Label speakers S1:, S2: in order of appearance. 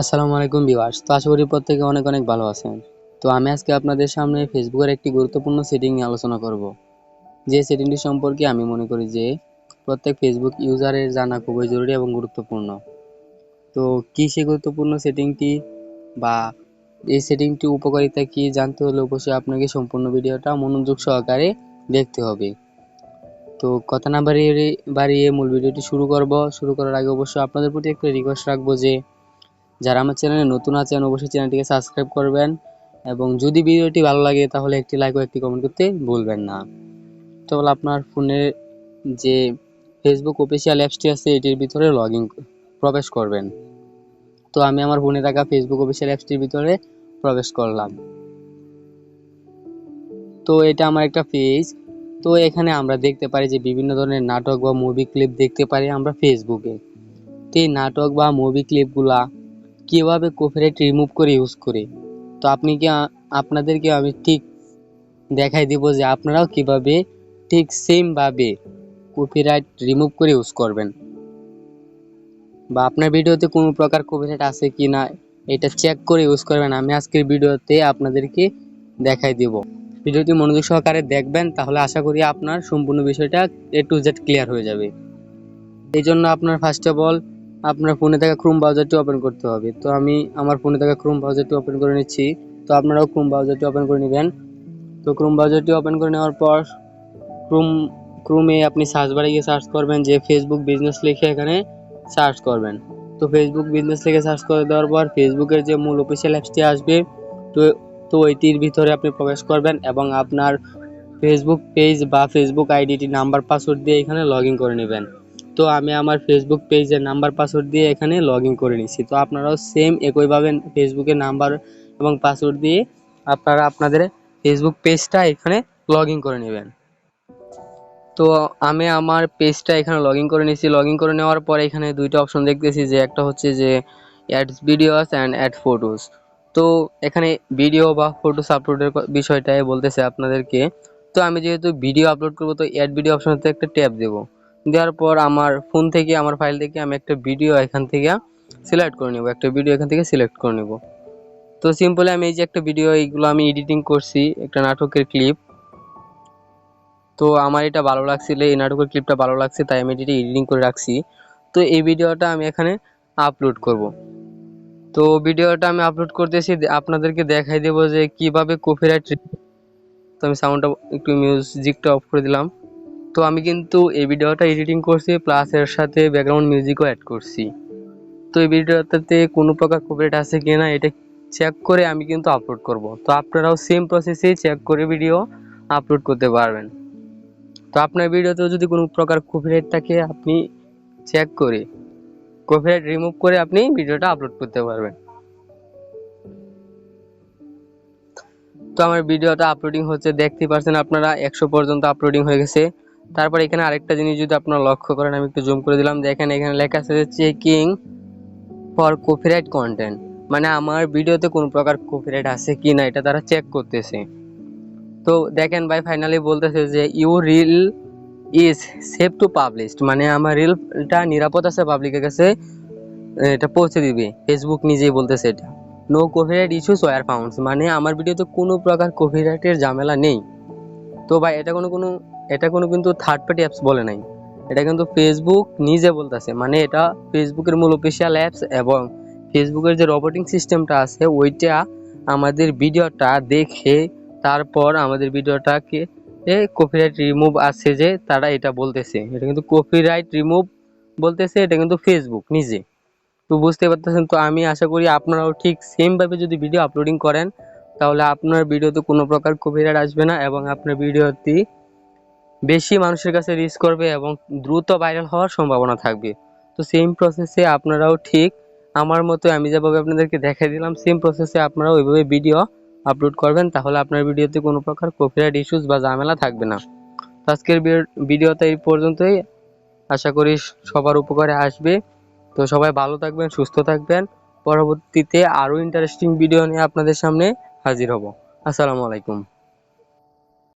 S1: আসসালামু আলাইকুম ভিউয়ার্স। তো আশা করি প্রত্যেকে অনেক অনেক ভালো আছেন। তো আমি আজকে আপনাদের সামনে ফেসবুকের একটি গুরুত্বপূর্ণ সেটিং নিয়ে আলোচনা করব। যে সেটিংটি সম্পর্কে আমি মনে করি যে প্রত্যেক ফেসবুক ইউজারের জানা খুবই জরুরি এবং গুরুত্বপূর্ণ। তো কি সেই গুরুত্বপূর্ণ সেটিংটি বা এই সেটিংটি উপকারিতা কি জানতে হলে অবশ্যই আপনাকে সম্পূর্ণ ভিডিওটা মনোযোগ সহকারে দেখতে হবে। তো কথা না বাড়িয়ে বাড়িয়ে মূল ভিডিওটি শুরু করব। শুরু করার আগে অবশ্যই আপনাদের প্রতি একটা রিকোয়েস্ট রাখব যে যারা আমার চ্যানেলে নতুন আছেন, অবশ্যই চ্যানেলটিকে সাবস্ক্রাইব করবেন এবং যদি ভিডিওটি ভালো লাগে, তাহলে একটি লাইক ও একটি কমেন্ট করতে ভুলবেন না। তাহলে আপনার ফোনে যে ফেসবুক অফিসিয়াল অ্যাপসটি আছে, এটির ভিতরে লগ প্রবেশ করবেন। তো আমি আমার ফোনে থাকা ফেসবুক অফিসিয়াল অ্যাপসটির ভিতরে প্রবেশ করলাম। তো এটা আমার একটা পেজ তো এখানে আমরা দেখতে পারি যে বিভিন্ন ধরনের নাটক বা মুভি ক্লিপ দেখতে পারি আমরা ফেসবুকে তো এই নাটক বা মুভি ক্লিপগুলা কীভাবে কপিরাইট রিমুভ করে ইউজ করে? তো আপনি কি আপনাদেরকে আমি ঠিক দেখাই দিব যে আপনারাও কীভাবে ঠিক সেমভাবে কপিরাইট রিমুভ করে ইউজ করবেন। বা আপনার ভিডিওতে কোনো প্রকার কপিরাইট আছে কি না, এটা চেক করে ইউজ করবেন। আমি আজকের ভিডিওতে আপনাদেরকে দেখাই দিব। ভিডিওটি মনোযোগ সহকারে দেখবেন, তাহলে আশা করি আপনার সম্পূর্ণ বিষয়টা এ টু জেড ক্লিয়ার হয়ে যাবে। এই জন্য আপনার ফার্স্ট অফ অল আপনার ফোনে থাকা ক্রোম ব্রাউজারটি ওপেন করতে হবে। তো আমি আমার ফোনে থাকা ক্রোম ব্রাউজারটি ওপেন করে নিচ্ছি। তো আপনারাও ক্রোম ব্রাউজারটি ওপেন করে নেবেন। তো ক্রোম ব্রাউজারটি ওপেন করে নেওয়ার পর ক্রোম ক্রোমে আপনি সার্চ বারে গিয়ে সার্চ করবেন যে ফেসবুক বিজনেস লিখে এখানে সার্চ করবেন। তো ফেসবুক বিজনেস লিখে সার্চ করে দেওয়ার পর ফেসবুকের যে মূল অফিসিয়াল অ্যাপসটি আসবে, তো তো ওইটির ভিতরে আপনি প্রবেশ করবেন এবং আপনার ফেসবুক পেজ বা ফেসবুক আইডিটি নাম্বার পাসওয়ার্ড দিয়ে এখানে লগ ইন করে নেবেন। তো আমি আমার ফেসবুক পেজের নাম্বার পাসওয়ার্ড দিয়ে এখানে লগ করে নিচ্ছি তো আপনারাও সেম একইভাবে ফেসবুকের নাম্বার এবং পাসওয়ার্ড দিয়ে আপনারা আপনাদের ফেসবুক পেজটা এখানে লগ করে নেবেন। তো আমি আমার পেজটা এখানে লগ করে নিয়েছি। লগ করে নেওয়ার পর এখানে দুইটা অপশন দেখতেছি যে একটা হচ্ছে যে ads videos and add photos তো এখানে ভিডিও বা ফটোস আপলোডের বিষয়টাই বলতেছে আপনাদেরকে। তো আমি যেহেতু ভিডিও আপলোড করব, তো অ্যাড ভিডিও অপশনতে একটা ট্যাপ দেবো। দেওয়ার পর আমার ফোন থেকে, আমার ফাইল থেকে আমি একটা ভিডিও এখান থেকে সিলেক্ট করে নেব। একটা ভিডিও এখান থেকে সিলেক্ট করে নেব। তো সিম্পলি আমি এই যে একটা ভিডিও এইগুলো আমি এডিটিং করছি, একটা নাটকের ক্লিপ তো আমার এটা ভালো লাগছিল, এই নাটকের ক্লিপটা ভালো লাগছে, তাই আমি এটি এডিটিং করে রাখছি। তো এই ভিডিওটা আমি এখানে আপলোড করব। তো ভিডিওটা আমি আপলোড করতেছি, আপনাদেরকে দেখাই দেবো যে কীভাবে কপিরাইট তো আমি সাউন্ডটা একটু মিউজিকটা অফ করে দিলাম। তো আমি কিন্তু এই ভিডিওটা এডিটিং করছি প্লাস এর সাথে ব্যাকগ্রাউন্ড মিউজিকও অ্যাড করছি। তো এই ভিডিওটাতে কোনো প্রকার কপিরাইট আছে কি না, এটা চেক করে আমি কিন্তু আপলোড করব। তো আপনারাও সেম প্রসেসে চেক করে ভিডিও আপলোড করতে পারবেন। তো আপনার ভিডিওতে যদি কোনো প্রকার কপিরাইট থাকে, আপনি চেক করে কপিরাইট রিমুভ করে আপনি ভিডিওটা আপলোড করতে পারবেন। তো আমার ভিডিওটা আপলোডিং হচ্ছে, দেখতে পাচ্ছেন আপনারা একশো পর্যন্ত আপলোডিং হয়ে গেছে। তারপর এখানে আরেকটা জিনিস যদি আপনারা লক্ষ্য করেন, আমি একটু জুম করে দিলাম। দেখেন এখানে লেখা আছে চেকিং ফর কপিরাইট কন্টেন্ট মানে আমার ভিডিওতে কোনো প্রকার কপিরাইট আছে কি না, এটা তারা চেক করতেছে। তো দেখেন ভাই ফাইনালি বলতেছে যে you reel is safe to published মানে আমার রিলটা নিরাপদ আছে পাবলিকের কাছে এটা পৌঁছে দিবে। ফেসবুক নিজেই বলতেছে এটা। No copyright issues were founds মানে আমার ভিডিওতে কোনো প্রকার কপিরাইটের ঝামেলা নেই। তো ভাই, এটা কোনো কোনো, এটা কোনো কিন্তু থার্ড পার্টি অ্যাপস বলে নাই। এটা কিন্তু ফেসবুক নিজে বলতেছে। মানে এটা ফেসবুকের মূল অফিসিয়াল অ্যাপস এবং ফেসবুকের যে রবোটিং সিস্টেমটা আছে, ওইটা আমাদের ভিডিওটা দেখে তারপর আমাদের ভিডিওটাকে এ কপিরাইট রিমুভ আছে যে তারা এটা বলতেছে। এটা কিন্তু কপিরাইট রিমুভ বলতেছে, এটা কিন্তু ফেসবুক নিজে। তো বুঝতে পারতেছেন? তো আমি আশা করি আপনারাও ঠিক সেমভাবে যদি ভিডিও আপলোডিং করেন তাহলে আপনার ভিডিওতে কোনো প্রকার কপিরাইট আসবে না এবং আপনার ভিডিওটি বেশি মানুষের কাছে রিচ করবে এবং দ্রুত ভাইরাল হওয়ার সম্ভাবনা থাকবে। তো সেম প্রসেসে আপনারাও ঠিক আমার মতো আমি যেভাবে আপনাদেরকে দেখাই দিলাম সেম প্রসেসে আপনারাও ওইভাবে ভিডিও আপলোড করবেন, তাহলে আপনার ভিডিওতে কোনো প্রকার কপিরাইট ইস্যুস বা ঝামেলা থাকবে না। তো আজকের ভিডিওতে এই পর্যন্তই। আশা করি সবার উপকারে আসবে। তো সবাই ভালো থাকবেন, সুস্থ থাকবেন। পরবর্তীতে আরও ইন্টারেস্টিং ভিডিও নিয়ে আপনাদের সামনে হাজির হব। আসসালামু আলাইকুম।